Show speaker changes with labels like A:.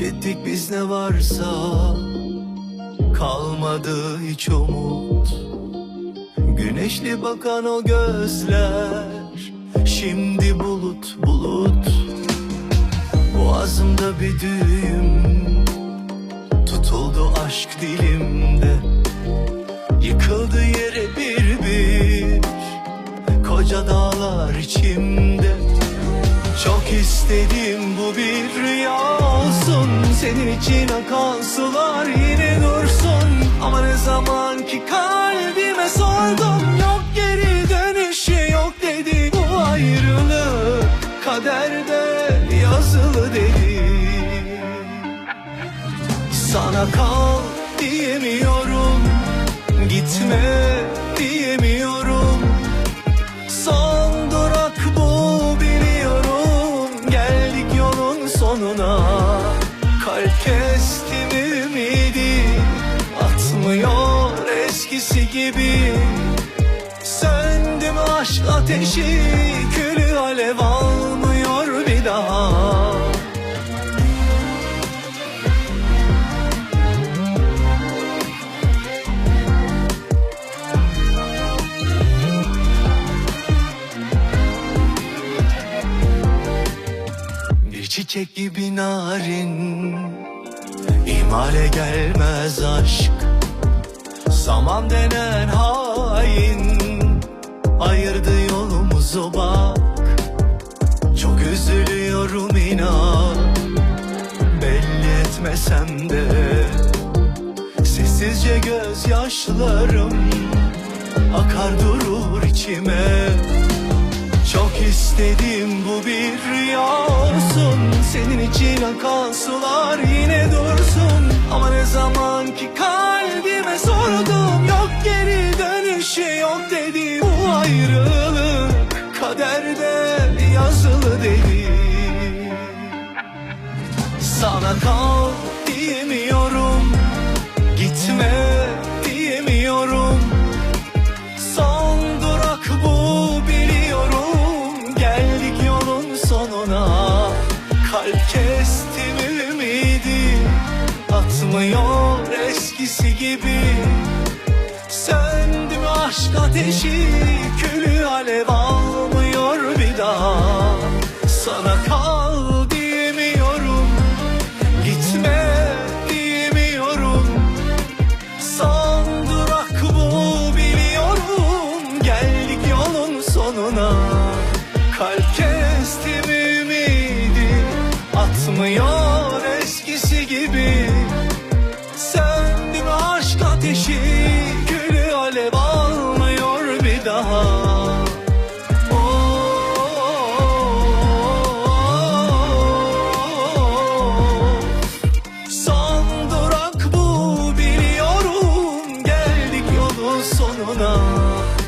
A: Kaybettik biz ne varsa. Kalmadı hiç umut. Güneşli bakan o gözler. Şimdi bulut bulut. Boğazımda bir düğüm. Tutuldu aşk dilimde. Yıkıldı yere bir bir. Koca dağlar içimde Çok istedim bu bir rüya olsun. Senin için akan sular yine dursun. Ama ne zaman ki kalbime sordum Yok geri dönüşü yok dedi Bu ayrılık. Kaderde yazılı dedi. Sana kal diyemiyorum Gitme diyemiyorum sonuna Kalp kestim ümidi Atmıyor eskisi gibi. Söndüm aşk ateşi Külü alev almıyor çiçek gibi narin. İmale gelmez aşk Zaman denen hain. Ayırdı yolumuzu bak Çok üzülüyorum inan. Belli etmesem de Sessizce gözyaşlarım Akar durur içime çok istedim bu bir rüya olsun. Senin için akan sular yine dursun. Ama ne zaman ki kalbime sordum Yok geri dönüşü yok dedi Bu ayrılık. Kaderde yazılı dedi. Sana kal diyemiyorum. Gitme Atmıyor eskisi gibi. Söndüm aşk ateşi mão